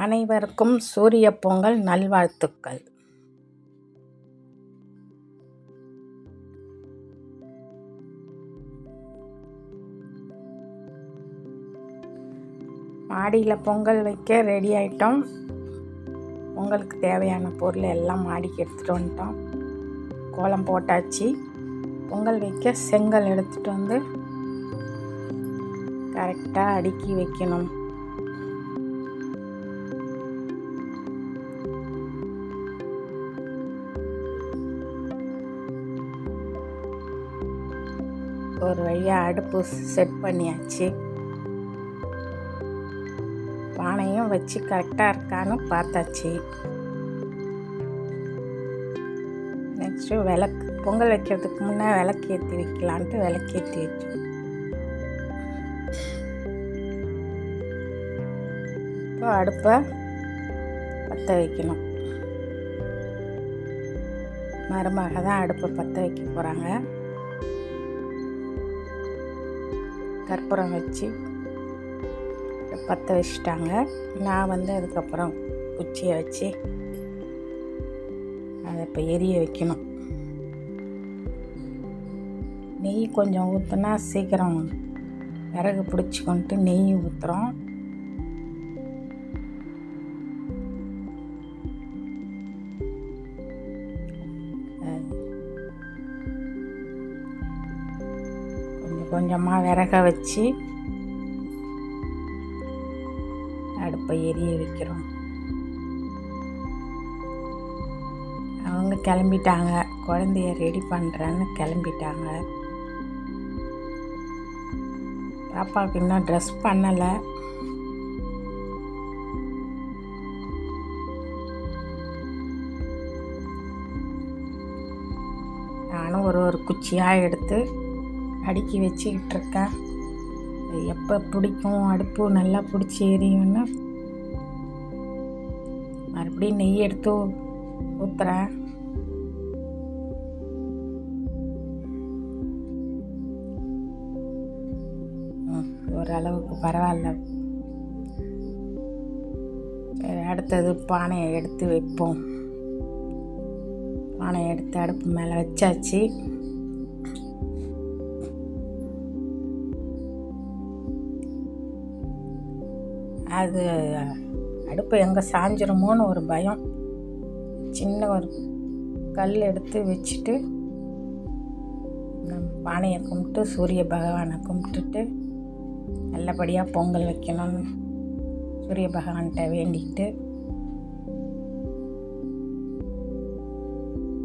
அனைவருக்கும் சூரிய பொங்கல் நல்வாழ்த்துக்கள். மாடியில் பொங்கல் வைக்க ரெடி ஆயிட்டோம். பொங்கலுக்கு தேவையான பொருள் எல்லாம் மாடிக்கு எடுத்துகிட்டு வந்துட்டோம். கோலம் போட்டாச்சு. பொங்கல் வைக்க செங்கல் எடுத்துகிட்டு வந்து கரெக்டாக அடுக்கி வைக்கணும். ஒரு வழியாக அடுப்பு செட் பண்ணியாச்சு. பானையும் வச்சு கரெக்டாக இருக்கான்னு பார்த்தாச்சு. நெக்ஸ்ட்டு விளக்கு பொங்கல் வைக்கிறதுக்கு முன்னே விளக்கு ஏற்றி வைக்கலான்ட்டு விளக்கு ஏற்றி வச்சோம். இப்போ அடுப்பை பற்ற வைக்கணும். மருமக தான் அடுப்பை பற்ற வைக்க போகிறாங்க கற்பூரம் வச்சு பற்ற வச்சுட்டாங்க. நான் வந்து அதுக்கப்புறம் குச்சியை வச்சு அதை இப்போ எரிய வைக்கணும். நெய் கொஞ்சம் ஊற்றினா சீக்கிரம் விறகு பிடிச்சிக்கொண்டு நெய் ஊற்றுறோம் கொஞ்சமாக விறக வச்சு அடுப்பை எரிய வைக்கிறோம். அவங்க கிளம்பிட்டாங்க. குழந்தைய ரெடி பண்ணுறேன்னு கிளம்பிட்டாங்க. பாப்பாவுக்கு இன்னும் ட்ரெஸ் பண்ணலை. நானும் ஒரு ஒரு குச்சியாக எடுத்து அடுக்கி வச்சுக்கிட்டு இருக்கேன் எப்போ பிடிக்கும் அடுப்பு நல்லா பிடிச்சி எரியும்னு. மறுபடியும் நெய் எடுத்து ஊற்றுறேன் ஓரளவுக்கு பரவாயில்ல. அடுத்தது பானையை எடுத்து வைப்போம். பானையை எடுத்து அடுப்பு மேலே வச்சாச்சு. அது அடுப்பு எங்கே சாஞ்சிருமோன்னு ஒரு பயம். சின்ன ஒரு கல் எடுத்து வச்சுட்டு பானையை கும்பிட்டு சூரிய பகவானை கும்பிட்டுட்டு நல்லபடியாக பொங்கல் வைக்கணும்னு சூரிய பகவான்கிட்ட வேண்டிக்கிட்டு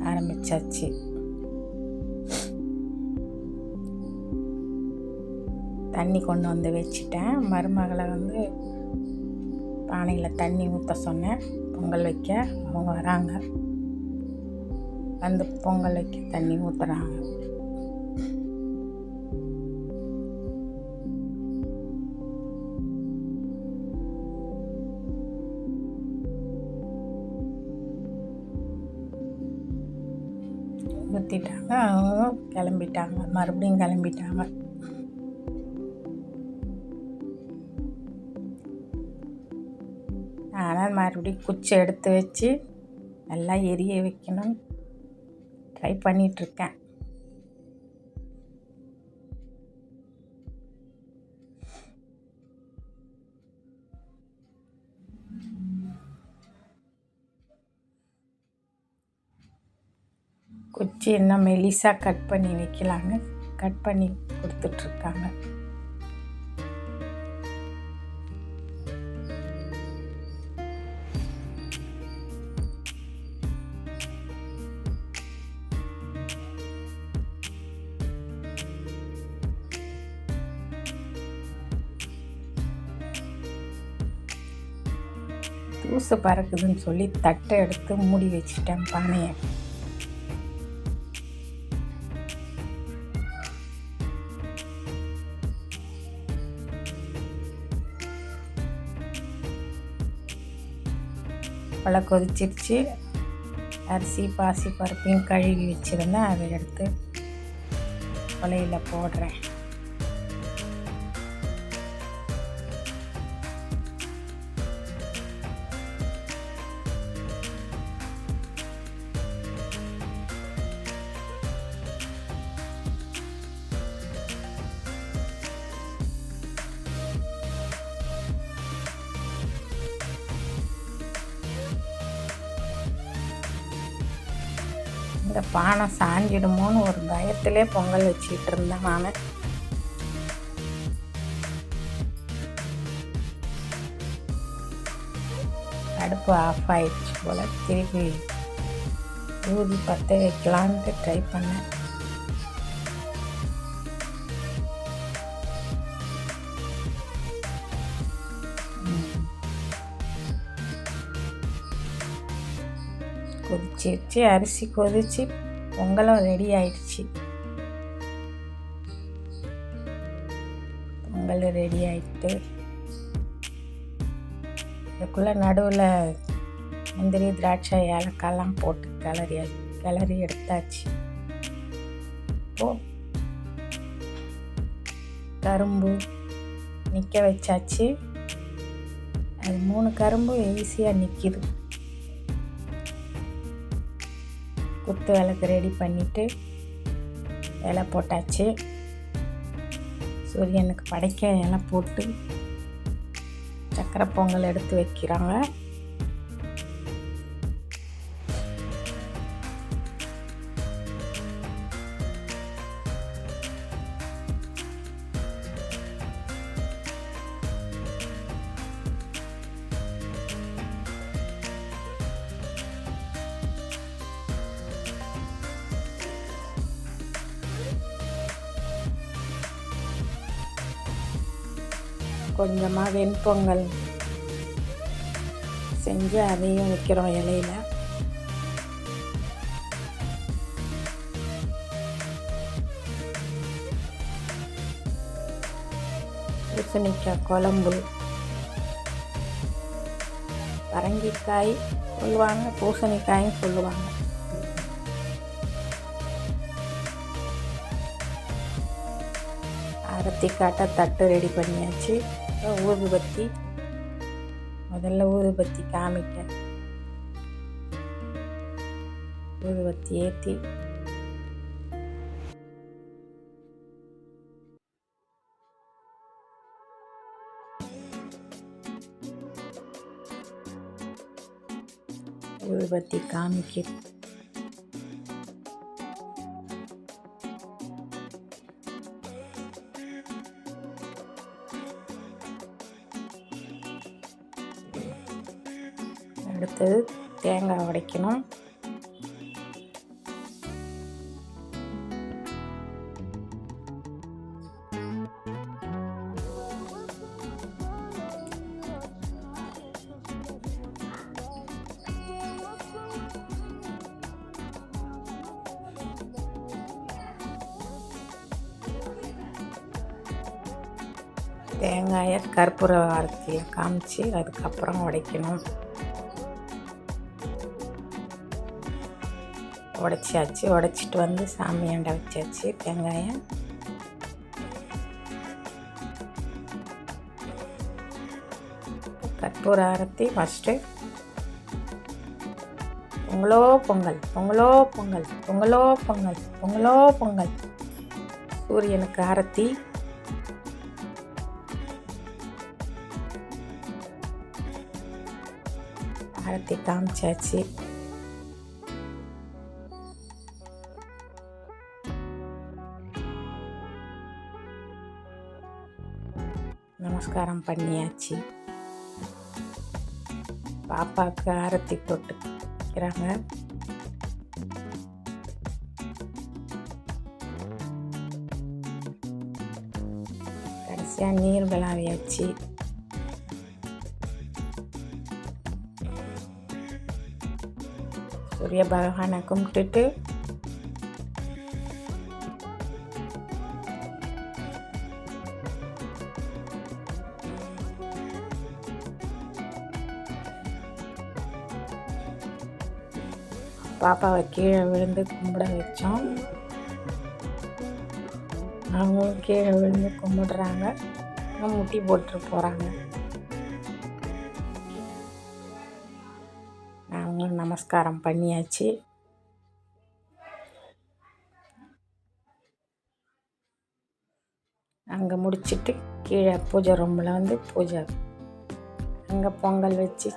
ஆரம்பிச்சாச்சு. தண்ணி கொண்டு வந்து வச்சுட்டேன். மருமகளை வந்து பானையில் தண்ணி ஊற்ற சொன்னேன். பொங்கல் வைக்க அவங்க வராங்க. வந்து பொங்கல் வைக்க தண்ணி ஊற்றுறாங்க ஊற்றிட்டாங்க அவங்க கிளம்பிட்டாங்க. மறுபடியும் கிளம்பிட்டாங்க. ஆனால் மறுபடியும் குச்சி எடுத்து வச்சு நல்லா எரிய வைக்கணும். ட்ரை பண்ணிகிட்ருக்கேன் குச்சி இன்னும் மெலிசாக கட் பண்ணி வைக்கலாங்க கட் பண்ணி கொடுத்துட்ருக்காங்க தூசு பறக்குதுன்னு சொல்லி தட்டை எடுத்து மூடி வச்சிட்டேன் பானையை. பழ கொதிச்சிருச்சு. அரிசி பாசி பருப்பையும் கழுவி வச்சுருந்தேன். அதை எடுத்து கொலையில் போடுறேன். இந்த பானை சாஞ்சிடுமோன்னு ஒரு பயத்திலே பொங்கல் வச்சுக்கிட்டு இருந்தேன் நான். அடுப்பு ஆஃப் ஆயிடுச்சு போல். திருப்பி ஊதி பற்ற வைக்கலான்ட்டு ட்ரை பண்ணேன். கொதிச்சிருச்சு அரிசி கொதிச்சு பொங்கலும் ரெடி ஆயிடுச்சு. பொங்கல் ரெடி ஆயிட்டு இதுக்குள்ளே நடுவில் முந்திரி திராட்சை ஏலக்காய்லாம் போட்டு கிளறி கிளறி எடுத்தாச்சு. போ கரும்பு நிற்க வச்சாச்சு. அது மூணு கரும்பும் ஈஸியாக நிற்கிது குத்து விளக்கு ரெடி பண்ணிவிட்டு இலை போட்டாச்சு. சூரியனுக்கு படைக்க இலை போட்டு சக்கரை பொங்கல் எடுத்து வைக்கிறாங்க. கொஞ்சமாக வெண்பொங்கல் செஞ்சு அதையும் வைக்கிறோம் இலையில. பூசணிக்காய் குழம்பு பரங்கிக்காய் சொல்லுவாங்க பூசணிக்காயும் சொல்லுவாங்க. ஆரத்தி காட்ட தட்டு ரெடி பண்ணியாச்சு. ஊதுபத்தி முதல்ல ஊதுபத்தி காமிக்க. ஊதுபத்தி ஏற்றி ஊதுபத்தி காமிக்க. அடுத்தது தேங்காய் உடைக்கணும். தேங்காயை கற்பூர வாரத்தில் காமிச்சு அதுக்கப்புறம் உடைக்கணும். உடைச்சாச்சு. உடச்சிட்டு வந்து சாமியாண்ட வச்சாச்சு வெங்காயம் கற்பூர ஆரத்தி ஃபஸ்ட்டு பொங்கலோ பொங்கல் பொங்கலோ பொங்கல் பொங்கலோ பொங்கல் பொங்கலோ பொங்கல். சூரியனுக்கு ஆரத்தி. ஆரத்தி காமிச்சாச்சு. நமஸ்காரம் பண்ணியாச்சு. பாப்பாவுக்கு ஆரத்தி போட்டு வைக்கிறாங்க. கடைசியாக நீர் விளாவியாச்சு சூரிய பகவானை கும்பிட்டுட்டு பாப்பாவை கீழே விழுந்து கும்பிட வச்சோம். அவங்களும் கீழே விழுந்து கும்பிடுறாங்க. முட்டி போட்டு போகிறாங்க நாங்களும் நமஸ்காரம் பண்ணியாச்சு. அங்கே முடிச்சுட்டு கீழே பூஜை ரூமில் வந்து பூஜை. அங்கே பொங்கல் வச்சு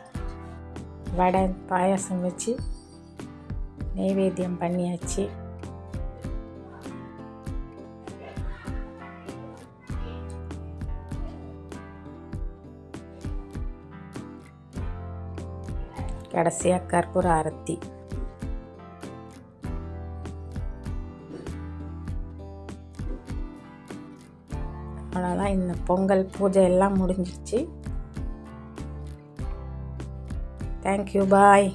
வடை பாயாசம் வச்சு நெய்வேத்தியம் பண்ணியாச்சு. கடைசியாக கற்பூர ஆரத்தி. அவ்வளோதான் இந்த பொங்கல் பூஜை எல்லாம் முடிஞ்சிருச்சு. Thank you bye